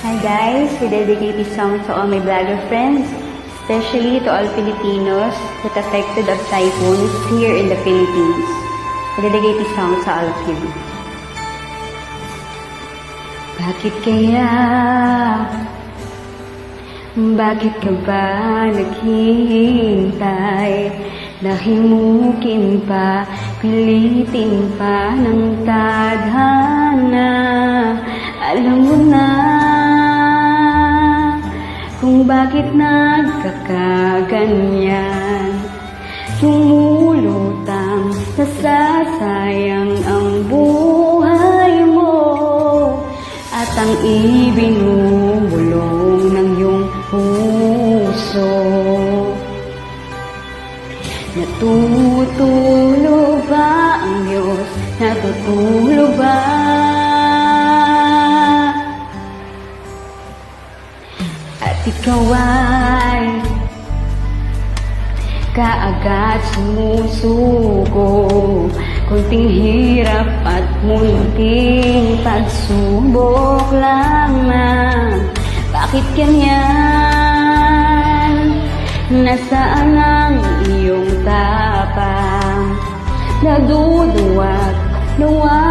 Hi guys, we dedicate this song to all my vlogger friends, especially to all Filipinos that affected of typhoons here in the Philippines. I dedicate this song to all of you. Bakit kaya? Bakit ka ba naghihintay? Nahimukin pa, pilitin pa ng tadhana Alam mo na kung bakit nagkakaganyan Tumulutang nasasayang ang buhay mo At ang ibinubulong ng iyong puso Natutulo ba ang Diyos? Natutulo ba? Ikaw ay kaagad sumusuko Kunting hirap at munting pagsubok lamang Bakit ganyan? Nasaan ang iyong tapang? Naduduwag, pa